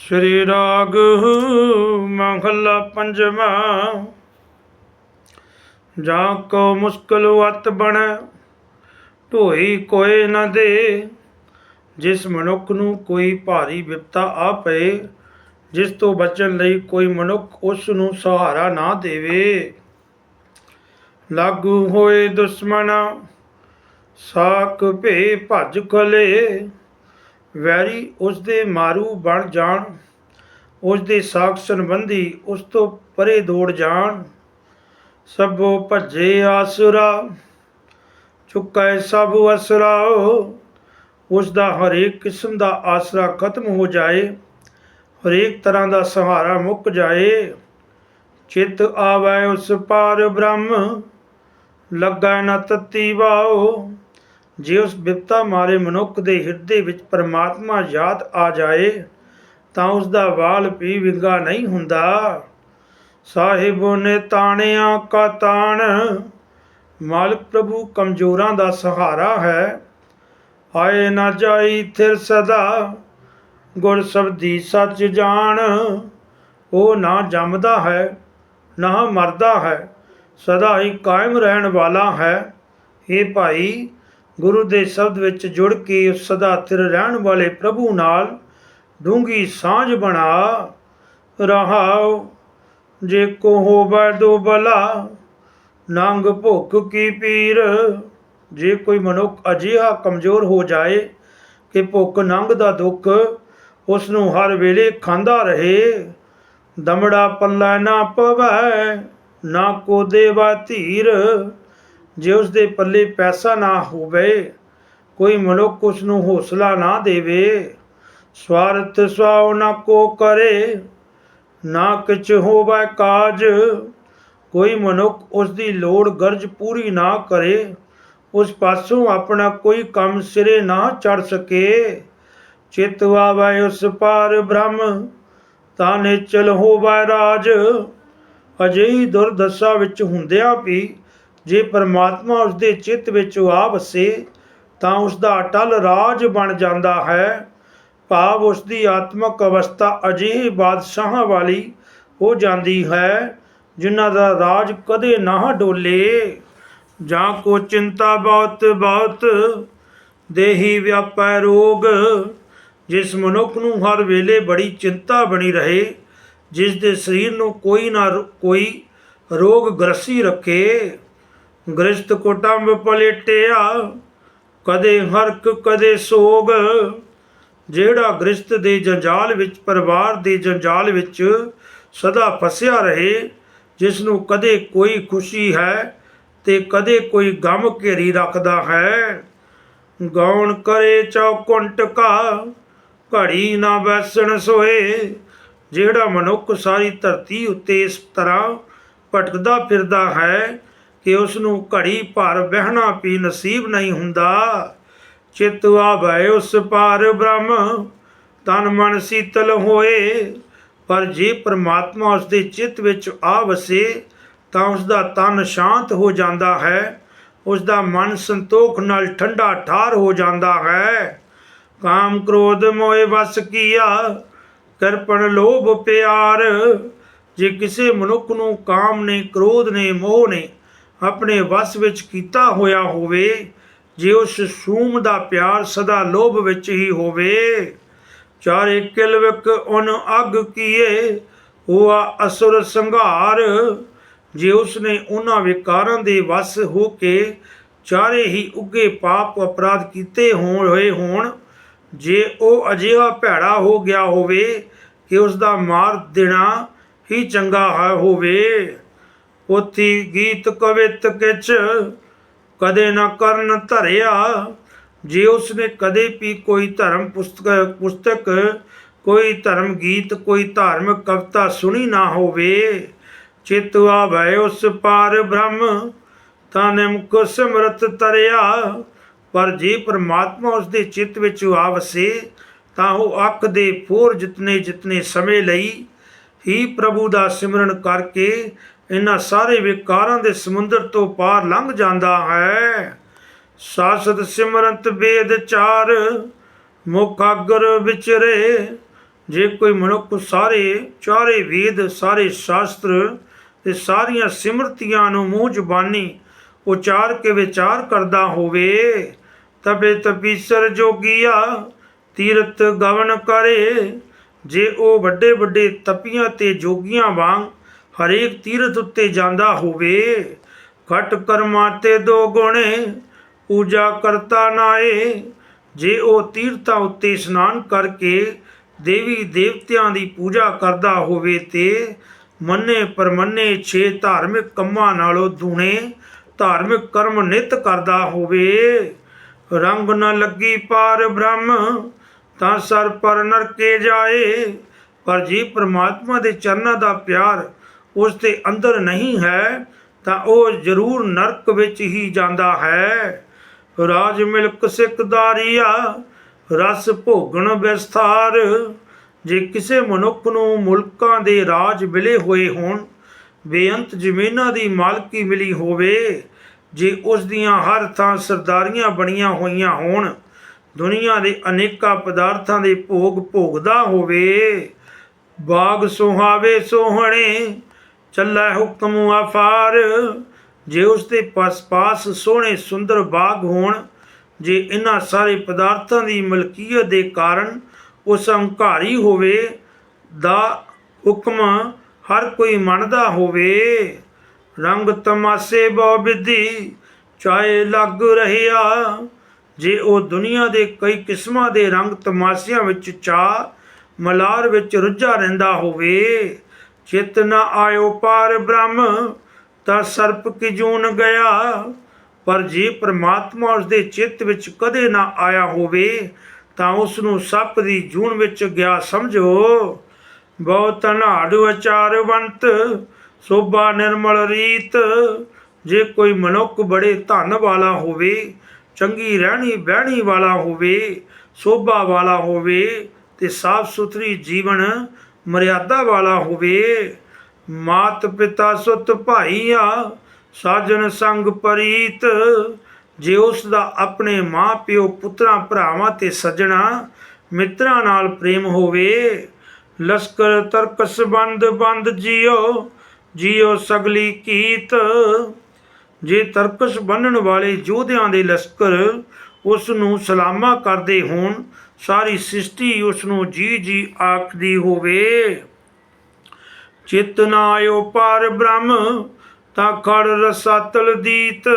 ਸ੍ਰੀ ਰਾਗ ਮਹਲਾ ਪੰਜਵਾ। ਜਾਂ ਕੋ ਮੁਸ਼ਕਲ ਵਤ ਬਣੈ, ਢੋਈ ਕੋਏ ਨਾ ਦੇ। ਜਿਸ ਮਨੁੱਖ ਨੂੰ ਕੋਈ ਭਾਰੀ ਵਿਪਤਾ ਆ ਪਏ, ਜਿਸ ਤੋਂ ਬਚਣ ਲਈ ਕੋਈ ਮਨੁੱਖ ਉਸ ਨੂੰ ਸਹਾਰਾ ਨਾ ਦੇਵੇ। ਲਾਗੂ ਹੋਏ ਦੁਸ਼ਮਣਾ ਸਾਕ ਭੇ ਭੱਜ ਖਲੇ। ਵੈਰੀ ਉਸ ਦੇ ਮਾਰੂ ਬਣ ਜਾਣ ਉਸ ਦੇ ਸਾਖ ਸੰਬੰਧੀ ਉਸ ਤੋਂ ਪਰੇ ਦੌੜ ਜਾਣ। ਸਭੋ ਭੱਜੇ ਆਸੁਰਾ, ਚੁੱਕੈ ਸਭ ਅਸਰਾ। ਉਸ ਦਾ ਹਰੇਕ ਕਿਸਮ ਦਾ ਆਸਰਾ ਖਤਮ ਹੋ ਜਾਏ, ਹਰੇਕ ਤਰ੍ਹਾਂ ਦਾ ਸਹਾਰਾ ਮੁੱਕ ਜਾਏ। ਚਿਤ ਆਵੈ ਉਸ ਪਾਰ ਬ੍ਰਹਮ, ਲੱਗਾ ਨਾ ਤਤੀ ਵਾਓ ਜੇ ਉਸ ਬਿਪਤਾ ਮਾਰੇ ਮਨੁੱਖ ਦੇ ਹਿਰਦੇ ਵਿੱਚ ਪਰਮਾਤਮਾ ਯਾਦ ਆ ਜਾਏ, ਤਾਂ ਉਸ ਦਾ ਵਾਲ ਵੀ ਵਿੰਗਾ ਨਹੀਂ ਹੁੰਦਾ। ਸਾਹਿਬ ਨੇ ਤਾਣਿਆਂ ਕਾ ਤਾਣ, ਮਾਲਕ ਪ੍ਰਭੂ ਕਮਜ਼ੋਰਾਂ ਦਾ ਸਹਾਰਾ ਹੈ। ਆਏ ਨਾ ਜਾਈ ਥਿਰ ਸਦਾ, ਗੁਰ ਸਬਦੀ ਸੱਚ ਜਾਣ। ਉਹ ਨਾ ਜੰਮਦਾ ਹੈ, ਨਾ ਮਰਦਾ ਹੈ, ਸਦਾ ਹੀ ਕਾਇਮ ਰਹਿਣ ਵਾਲਾ ਹੈ। ਇਹ ਭਾਈ ਗੁਰੂ ਦੇ ਸ਼ਬਦ ਵਿੱਚ ਜੁੜ ਕੇ ਸਦਾ ਥਿਰ ਰਹਿਣ ਵਾਲੇ ਪ੍ਰਭੂ ਨਾਲ ਡੂੰਗੀ ਸਾਂਝ ਬਣਾ ਰਹਾਉ ਜੇ ਕੋ ਹੋਵੇ ਦੋ ਨੰਗ ਭੁੱਖ ਕੀ ਪੀਰ? ਜੇ ਕੋਈ ਮਨੁੱਖ ਅਜਿਹਾ ਕਮਜ਼ੋਰ ਹੋ ਜਾਏ ਕਿ ਭੁੱਖ ਨੰਗ ਦਾ ਦੁੱਖ ਉਸ ਨੂੰ ਹਰ ਵੇਲੇ ਖਾਂਦਾ ਰਹੇ, ਦਮੜਾ ਪੱਲਾ ਨਾ ਪਵੈ, ਨਾ ਕੋ ਦੇਵਾ ਧੀਰ। ਜੇ ਉਸ ਦੇ ਪੱਲੇ ਪੈਸਾ ਨਾ ਹੋਵੇ, ਕੋਈ ਮਨੁੱਖ ਉਸ ਨੂੰ ਹੌਸਲਾ ਨਾ ਦੇਵੇ। ਸਵਾਰਥ ਸਵਾਉ ਨਾ ਕੋ ਕਰੇ, ਨਾ ਕਿਛ ਹੋਵੇ ਕਾਜ। ਕੋਈ ਮਨੁੱਖ ਉਸ ਦੀ ਲੋੜ ਗਰਜ ਪੂਰੀ ਨਾ ਕਰੇ, ਉਸ ਪਾਸੋਂ ਆਪਣਾ ਕੋਈ ਕੰਮ ਸਿਰੇ ਨਾ ਚੜ ਸਕੇ। ਚਿਤ ਆਵੈ ਉਸ ਪਾਰ ਬ੍ਰਹਮ ਤਾਂ ਨਿਚਲ ਹੋਵੇ ਰਾਜ। ਅਜਿਹੀ ਦੁਰਦਸ਼ਾ ਵਿੱਚ ਹੁੰਦਿਆਂ ਵੀ ਜੇ ਪਰਮਾਤਮਾ ਉਸ ਦੇ ਚਿੱਤ ਵਿੱਚ ਆ ਵਸੇ, ਤਾਂ ਉਸ ਦਾ ਅਟਲ ਰਾਜ ਬਣ ਜਾਂਦਾ ਹੈ। ਭਾਵ ਉਸ ਦੀ ਆਤਮਿਕ ਅਵਸਥਾ ਅਜਿਹੇ ਬਾਦਸ਼ਾਹਾਂ ਵਾਲੀ ਹੋ ਜਾਂਦੀ ਹੈ, ਜਿਨ੍ਹਾਂ ਦਾ ਰਾਜ ਕਦੇ ਨਾ ਡੋਲੇ। ਜਾਂ ਕੋ ਚਿੰਤਾ ਬਹੁਤ ਬਹੁਤ ਦੇਹੀ ਵਿਆਪੈ ਰੋਗ, ਜਿਸ ਮਨੁੱਖ ਨੂੰ ਹਰ ਵੇਲੇ ਬੜੀ ਚਿੰਤਾ ਬਣੀ ਰਹੇ ਜਿਸ ਦੇ ਸਰੀਰ ਨੂੰ ਕੋਈ ਨਾ ਰੋ- ਕੋਈ ਰੋਗ ਗ੍ਰਸੀ ਰੱਖੇ। ਗ੍ਰਸਤ ਕੁਟੰਬ ਪਲੇਟਿਆ, ਕਦੇ ਹਰਕ, ਕਦੇ ਸੋਗ। ਜਿਹੜਾ ਗ੍ਰਸਤ ਦੇ ਜੰਜਾਲ ਵਿੱਚ, ਪਰਿਵਾਰ ਦੇ ਜੰਜਾਲ ਵਿੱਚ ਸਦਾ ਫਸਿਆ ਰਹੇ ਜਿਸ ਨੂੰ ਕਦੇ ਕੋਈ ਖੁਸ਼ੀ ਹੈ ਤੇ ਕਦੇ ਕੋਈ ਗਮ ਘੇਰੀ ਰੱਖਦਾ ਹੈ। ਗਾਉਣ ਕਰੇ ਚੌਕੁੰਟ ਕਾ ਘੜੀ ਨਾ ਬੈਸਣ ਸੋਏ। ਜਿਹੜਾ ਮਨੁੱਖ ਸਾਰੀ ਧਰਤੀ ਉੱਤੇ ਇਸ ਤਰ੍ਹਾਂ ਭਟਕਦਾ ਫਿਰਦਾ ਹੈ ਕਿ ਉਸ ਨੂੰ ਘੜੀ ਭਰ ਬਹਿਣਾ ਵੀ ਨਸੀਬ ਨਹੀਂ ਹੁੰਦਾ। ਚਿਤ ਆਵੈ ਉਸ ਪਾਰ ਬ੍ਰਹਮ, ਤਨ ਮਨ ਸੀਤਲ ਹੋਏ। ਪਰ ਜੇ ਪ੍ਰਮਾਤਮਾ ਉਸ ਦੇ ਚਿੱਤ ਵਿੱਚ ਆ ਵਸੇ, ਤਾਂ ਉਸ ਦਾ ਤਨ ਸ਼ਾਂਤ ਹੋ ਜਾਂਦਾ ਹੈ। ਉਸ ਦਾ ਮਨ ਸੰਤੋਖ ਨਾਲ ਠੰਡਾ ਠਾਰ ਹੋ ਜਾਂਦਾ ਹੈ। ਕਾਮ ਕ੍ਰੋਧ ਮੋਏ ਵਸ ਕੀਆ, ਕਰਪਣ ਲੋਭ ਪਿਆਰ। ਜੇ ਕਿਸੇ ਮਨੁੱਖ ਨੂੰ ਕਾਮ ਨੇ, ਕ੍ਰੋਧ ਨੇ, ਮੋਹ ਨੇ ਆਪਣੇ ਵਸ ਵਿੱਚ ਕੀਤਾ ਹੋਇਆ ਹੋਵੇ, ਜੇ ਉਸ ਸ਼ੂਮ ਦਾ ਪਿਆਰ ਸਦਾ ਲੋਭ ਵਿੱਚ ਹੀ ਹੋਵੇ। ਚਾਰੇ ਕਿਲਵਕ ਉਹਨ ਅਗ ਕੀਏ, ਹੋਆ ਅਸੁਰ ਸੰਘਾਰ। ਜੇ ਉਸਨੇ ਉਹਨਾਂ ਵਿਕਾਰਾਂ ਦੇ ਵਸ ਹੋ ਕੇ ਚਾਰੇ ਹੀ ਉੱਗੇ ਪਾਪ ਅਪਰਾਧ ਕੀਤੇ ਹੋਣ ਹੋਏ ਹੋਣ, ਜੇ ਉਹ ਅਜਿਹਾ ਭੈੜਾ ਹੋ ਗਿਆ ਹੋਵੇ ਕਿ ਉਸ ਦਾ ਮਾਰ ਦੇਣਾ ਹੀ ਚੰਗਾ ਹੋਵੇ। ਪੋਥੀ ਗੀਤ ਕਵਿਤ ਕਿਛ ਕਦੇ ਨਾ ਕਰਨ ਧਰਿਆ। ਜੇ ਉਸ ਕਦੇ ਵੀ ਕੋਈ ਧਰਮ ਪੁਸਤਕ ਪੁਸਤਕ, ਕੋਈ ਧਰਮ ਗੀਤ, ਕੋਈ ਧਾਰਮਿਕ ਕਵਿਤਾ ਸੁਣੀ ਨਾ ਹੋਵੇ, ਚਿਤ ਆਵੈ ਉਸ ਪਾਰ ਬ੍ਰਹਮ, ਤਾਂ ਨਿਮਕ ਸਿਮਰਤ ਤਰਿਆ। ਪਰ ਜੇ ਪ੍ਰਮਾਤਮਾ ਉਸ ਦੇ ਚਿੱਤ ਵਿੱਚ ਆ ਵਸੇ ਤਾਂ ਉਹ ਅੱਖ ਦੇ ਫੋਰ ਜਿਤਨੇ ਜਿਤਨੇ ਸਮੇਂ ਲਈ ਹੀ ਪ੍ਰਭੂ ਦਾ ਸਿਮਰਨ ਕਰਕੇ ਇਹਨਾਂ ਸਾਰੇ ਵਿਕਾਰਾਂ ਦੇ ਸਮੁੰਦਰ ਤੋਂ ਪਾਰ ਲੰਘ ਜਾਂਦਾ ਹੈ। ਸਾਸਤ ਸਿਮਰੰਤ ਵੇਦ ਚਾਰ ਮੁਖ ਅਗਰ ਵਿਚਰੇ। ਜੇ ਕੋਈ ਮਨੁੱਖ ਸਾਰੇ ਚਾਰੇ ਵੇਦ, ਸਾਰੇ ਸ਼ਾਸਤਰ ਤੇ ਸਾਰੀਆਂ ਸਿਮਰਤੀਆਂ ਨੂੰ ਮੂੰਹ ਜਬਾਨੀ ਉਚਾਰ ਕੇ ਵਿਚਾਰ ਕਰਦਾ ਹੋਵੇ, ਤਬੇ ਤਪੀਸਰ ਜੋਗੀਆ ਤੀਰਤ ਗਵਨ ਕਰੇ। ਜੇ ਉਹ ਵੱਡੇ ਵੱਡੇ ਤਪੀਆਂ ਤੇ ਜੋਗੀਆਂ ਵਾਂਗ ਹਰੇਕ ਤੀਰਥ ਉੱਤੇ ਜਾਂਦਾ ਹੋਵੇ। ਘਟ ਕਰਮਾਂ ਤੇ ਦੋ ਗੁਣੇ, ਪੂਜਾ ਕਰਤਾ ਨਾਏ। ਜੇ ਉਹ ਤੀਰਥਾਂ ਉੱਤੇ ਇਸ਼ਨਾਨ ਕਰਕੇ ਦੇਵੀ ਦੇਵਤਿਆਂ ਦੀ ਪੂਜਾ ਕਰਦਾ ਹੋਵੇ ਤੇ ਮੰਨੇ ਪਰਮੰਨੇ ਛੇ ਧਾਰਮਿਕ ਕੰਮਾਂ ਨਾਲੋਂ ਦੂਣੇ ਧਾਰਮਿਕ ਕਰਮ ਨਿਤ ਕਰਦਾ ਹੋਵੇ। ਰੰਗ ਨ ਲੱਗੀ ਪਾਰ ਬ੍ਰਹਮ, ਤਾਂ ਸਰ ਪਰ ਨਰਕੇ ਜਾਏ। ਪਰ ਜੇ ਪ੍ਰਮਾਤਮਾ ਦੇ ਚਰਨਾਂ ਦਾ ਪਿਆਰ ਉਸ ਦੇ ਅੰਦਰ ਨਹੀਂ ਹੈ, ਤਾਂ ਉਹ ਜ਼ਰੂਰ ਨਰਕ ਵਿੱਚ ਹੀ ਜਾਂਦਾ ਹੈ। ਰਾਜ ਮਿਲਕ ਸਿਕਦਾਰੀਆ ਰਸ ਭੋਗਣ ਵਿਸਥਾਰ। ਜੇ ਕਿਸੇ ਮਨੁੱਖ ਨੂੰ ਮੁਲਕਾਂ ਦੇ ਰਾਜ ਮਿਲੇ ਹੋਏ ਹੋਣ, ਬੇਅੰਤ ਜ਼ਮੀਨਾਂ ਦੀ ਮਾਲਕੀ ਮਿਲੀ ਹੋਵੇ, ਜੇ ਉਸ ਦੀਆਂ ਹਰ ਥਾਂ ਸਰਦਾਰੀਆਂ ਬਣੀਆਂ ਹੋਈਆਂ ਹੋਣ, ਦੁਨੀਆ ਦੇ ਅਨੇਕਾਂ ਪਦਾਰਥਾਂ ਦੇ ਭੋਗ ਭੋਗਦਾ ਹੋਵੇ, ਬਾਗ ਸੁਹਾਵੇ ਸੋਹਣੇ ਚੱਲੇ ਹੁਕਮ ਆਫਾਰ। ਜੇ ਉਸ ਦੇ ਪਾਸ ਪਾਸ ਸੋਹਣੇ ਸੁੰਦਰ ਬਾਗ ਹੋਣ, ਜੇ ਇਹਨਾਂ ਸਾਰੇ ਪਦਾਰਥਾਂ ਦੀ ਮਲਕੀਅਤ ਦੇ ਕਾਰਨ ਉਸ ਹੰਕਾਰੀ ਹੋਵੇ, ਦਾ ਹੁਕਮ ਹਰ ਕੋਈ ਮੰਨਦਾ ਹੋਵੇ। ਰੰਗ ਤਮਾਸੇ ਬਹੁ ਵਿਧੀ ਚਾਹੇ ਲੱਗ ਰਹਿਆ। ਜੇ ਉਹ ਦੁਨੀਆ ਦੇ ਕਈ ਕਿਸਮਾਂ ਦੇ ਰੰਗ ਤਮਾਸ਼ਿਆਂ ਵਿੱਚ ਚਾ ਮਲਾਰ ਵਿੱਚ ਰੁੱਝਾ ਰਹਿੰਦਾ ਹੋਵੇ ਚਿਤ ਨ ਆਇਓ ਪਾਰ ਬ੍ਰਹਮ, ਤਾਂ ਸਰਪ ਕੀ ਗਿਆ? ਪਰ ਜੇ ਪ੍ਰਮਾਤਮਾ ਉਸ ਦੇ ਚਿੱਤ ਵਿੱਚ ਕਦੇ ਨਾ ਆਇਆ ਹੋਵੇ, ਤਾਂ ਉਸ ਨੂੰ ਸੱਪ ਦੀ ਜੂਨ ਵਿੱਚ ਗਿਆ ਸਮਝੋ। ਬਹੁਤ ਧਨਾੜ ਵਿਚਾਰਵੰਤ ਸੋਭਾ ਨਿਰਮਲ ਰੀਤ, ਜੇ ਕੋਈ ਮਨੁੱਖ ਬੜੇ ਧਨ ਵਾਲਾ ਹੋਵੇ, ਚੰਗੀ ਰਹਿਣੀ ਬਹਿਣੀ ਵਾਲਾ ਹੋਵੇ, ਸੋਭਾ ਵਾਲਾ ਹੋਵੇ, ਤੇ ਸਾਫ਼ ਸੁਥਰੀ ਜੀਵਨ ਮਰਿਆਦਾ ਵਾਲਾ ਹੋਵੇ। ਮਾਤ ਪਿਤਾ ਸੁਤ ਭਾਈਆ, ਸਾਜਨ ਸੰਗ ਪਰੀਤ। ਜੇ ਉਸ ਦਾ ਆਪਣੇ ਮਾਂ ਪਿਓ ਪੁੱਤਰਾਂ ਭਰਾਵਾਂ ਤੇ ਸੱਜਣਾ, ਮਿੱਤਰਾਂ ਨਾਲ ਪ੍ਰੇਮ ਹੋਵੇ, ਲਸ਼ਕਰ ਤਰਕਸ ਬੰਦ ਬੰਦ ਜਿਉ ਜਿਓ ਸਗਲੀ ਕੀਤ। ਜੇ ਤਰਕਸ ਬੰਨਣ ਵਾਲੇ ਯੋਧਿਆਂ ਦੇ ਲਸ਼ਕਰ ਉਸ ਨੂੰ ਸਲਾਮਾ ਕਰਦੇ ਹੋਣ ਸਾਰੀ ਸ੍ਰਿਸ਼ਟੀ ਉਸ ਨੂੰ ਜੀ ਜੀ ਆਖਦੀ ਹੋਵੇ। ਚਿਤ ਨਾ ਆਇਓ ਪਰ ਬ੍ਰਹਮ, ਤਾਂ ਖੜ ਰਸਾਤਲ ਦੀਤ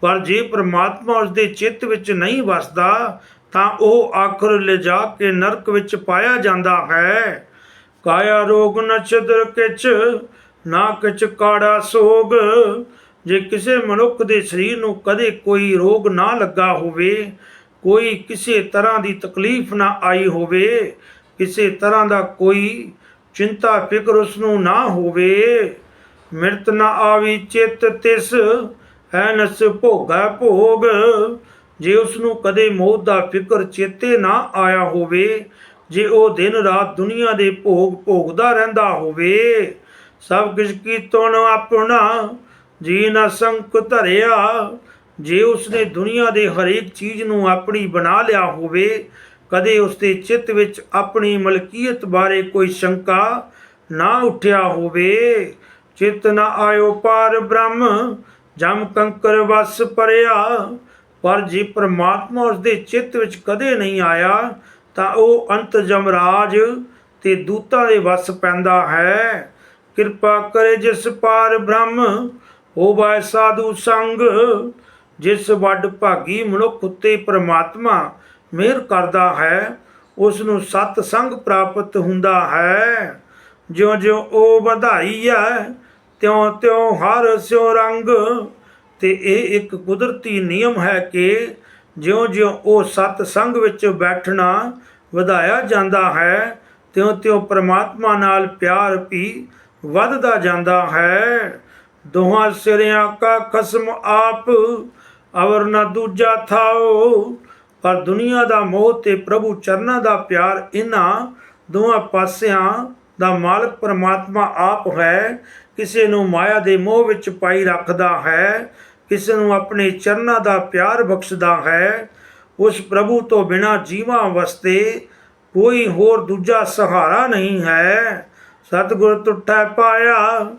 ਪਰ ਜੇ ਪ੍ਰਮਾਤਮਾ ਉਸ ਦੇ ਚਿੱਤ ਵਿੱਚ ਨਹੀਂ ਵਸਦਾ, ਤਾਂ ਉਹ ਆਖਰ ਲਿਜਾ ਕੇ ਨਰਕ ਵਿੱਚ ਪਾਇਆ ਜਾਂਦਾ ਹੈ। ਕਾਇਆ ਰੋਗ ਨ ਕਿਛ, ਨਾ ਕਿਛ ਕਾੜਾ ਸੋਗ। ਜੇ ਕਿਸੇ ਮਨੁੱਖ ਦੇ ਸਰੀਰ ਨੂੰ ਕਦੇ ਕੋਈ ਰੋਗ ਨਾ ਲੱਗਾ ਹੋਵੇ ਕੋਈ ਕਿਸੇ ਤਰ੍ਹਾਂ ਦੀ ਤਕਲੀਫ ਨਾ ਆਈ ਹੋਵੇ, ਕਿਸੇ ਤਰ੍ਹਾਂ ਦਾ ਕੋਈ ਚਿੰਤਾ ਫਿਕਰ ਉਸ ਨੂੰ ਨਾ ਹੋਵੇ, ਮਿਰਤ ਨਾ ਆਵੀ ਚਿਤ ਤਿਸ, ਹੈ ਨਸ ਭੋਗਾ ਭੋਗ। ਜੇ ਉਸ ਨੂੰ ਕਦੇ ਮੌਤ ਦਾ ਫਿਕਰ ਚੇਤੇ ਨਾ ਆਇਆ ਹੋਵੇ, ਜੇ ਉਹ ਦਿਨ ਰਾਤ ਦੁਨੀਆ ਦੇ ਭੋਗ ਭੋਗਦਾ ਰਹਿੰਦਾ ਹੋਵੇ, ਸਭ ਕੁਝ ਕੀਤੋਂ ਨ ਆਪਣਾ, ਜੀ ਨਾ ਸੰਕ ਧਰਿਆ ਜੇ ਉਸਨੇ ਦੁਨੀਆ ਦੇ ਹਰੇਕ ਚੀਜ਼ ਨੂੰ ਆਪਣੀ ਬਣਾ ਲਿਆ ਹੋਵੇ, ਕਦੇ ਉਸਦੇ ਚਿੱਤ ਵਿੱਚ ਆਪਣੀ ਮਲਕੀਅਤ ਬਾਰੇ ਕੋਈ ਸ਼ੰਕਾ ਨਾ ਉੱਠਿਆ ਹੋਵੇ, ਚਿੱਤ ਨਾ ਆਇਓ ਪਾਰ ਬ੍ਰਹਮ, ਜਮ ਕੰਕਰ ਵਸ ਪਰਿਆ। ਪਰ ਜੇ ਪ੍ਰਮਾਤਮਾ ਉਸਦੇ ਚਿੱਤ ਵਿੱਚ ਕਦੇ ਨਹੀਂ ਆਇਆ, ਤਾਂ ਉਹ ਅੰਤ ਜਮਰਾਜ ਤੇ ਦੂਤਾਂ ਦੇ ਵਸ ਪੈਂਦਾ ਹੈ। ਕਿਰਪਾ ਕਰੇ ਜਿਸ ਪਾਰ ਬ੍ਰਹਮ, ਹੋਵੈ ਸਾਧੂ ਸੰਗ ਜਿਸ ਵੱਡ ਭਾਗੀ ਮਨੁੱਖ ਉੱਤੇ ਪ੍ਰਮਾਤਮਾ ਮਿਹਰ ਕਰਦਾ ਹੈ ਉਸ ਨੂੰ ਸਤ ਸੰਗ ਪ੍ਰਾਪਤ ਹੁੰਦਾ ਹੈ। ਜਿਉਂ ਜਿਉਂ ਉਹ ਵਧਾਈ ਹੈ ਤਿਉਂ ਤਿਉਂ ਹਰ ਸਿਉ ਰੰਗ। ਤੇ ਇਹ ਇੱਕ ਕੁਦਰਤੀ ਨਿਯਮ ਹੈ ਕਿ ਜਿਉਂ ਜਿਉਂ ਉਹ ਸਤ ਸੰਗ ਵਿੱਚ ਬੈਠਣਾ ਵਧਾਇਆ ਜਾਂਦਾ ਹੈ ਤਿਉਂ ਤਿਉਂ ਪ੍ਰਮਾਤਮਾ ਨਾਲ ਪਿਆਰ ਵੀ ਵੱਧਦਾ ਜਾਂਦਾ ਹੈ। ਦੋਹਾਂ ਸਿਰਿਆਂ ਕਾ ਖਸਮ ਆਪ ਅਵਰ ਨਾ ਦੂਜਾ ਥਾਓ ਪਰ ਦੁਨੀਆ ਦਾ ਮੋਹ ਤੇ ਪ੍ਰਭੂ ਚਰਨਾਂ ਦਾ ਪਿਆਰ ਇਹਨਾਂ ਦੋਹਾਂ ਪਾਸਿਆਂ ਦਾ ਮਾਲਕ ਪਰਮਾਤਮਾ ਆਪ ਹੈ। ਕਿਸੇ ਨੂੰ ਮਾਇਆ ਦੇ ਮੋਹ ਵਿੱਚ ਪਾਈ ਰੱਖਦਾ ਹੈ, ਕਿਸੇ ਨੂੰ ਆਪਣੇ ਚਰਨਾਂ ਦਾ ਪਿਆਰ ਬਖਸ਼ਦਾ ਹੈ। ਉਸ ਪ੍ਰਭੂ ਤੋਂ ਬਿਨਾ ਜੀਵਾਂ ਵਸਤੇ ਕੋਈ ਹੋਰ ਦੂਜਾ ਸਹਾਰਾ ਨਹੀਂ ਹੈ। ਸਤਿਗੁਰ ਟੁੱਟੈ ਪਾਇਆ,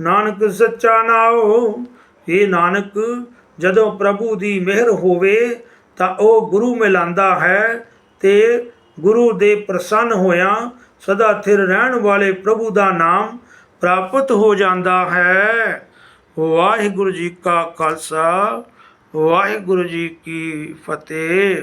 ਨਾਨਕ ਸੱਚਾ ਨਾਉ ਇਹ ਨਾਨਕ ਜਦੋਂ ਪ੍ਰਭੂ ਦੀ ਮਿਹਰ ਹੋਵੇ ਤਾਂ ਉਹ ਗੁਰੂ ਮਿਲਾਂਦਾ ਹੈ ਤੇ ਗੁਰੂ ਦੇ ਪ੍ਰਸੰਨ ਹੋਇਆ ਸਦਾ ਥਿਰ ਰਹਿਣ ਵਾਲੇ ਪ੍ਰਭੂ ਦਾ ਨਾਮ ਪ੍ਰਾਪਤ ਹੋ ਜਾਂਦਾ ਹੈ। ਵਾਹਿਗੁਰੂ ਜੀ ਕਾ ਖਾਲਸਾ, ਵਾਹਿਗੁਰੂ ਜੀ ਕੀ ਫਤਿਹ।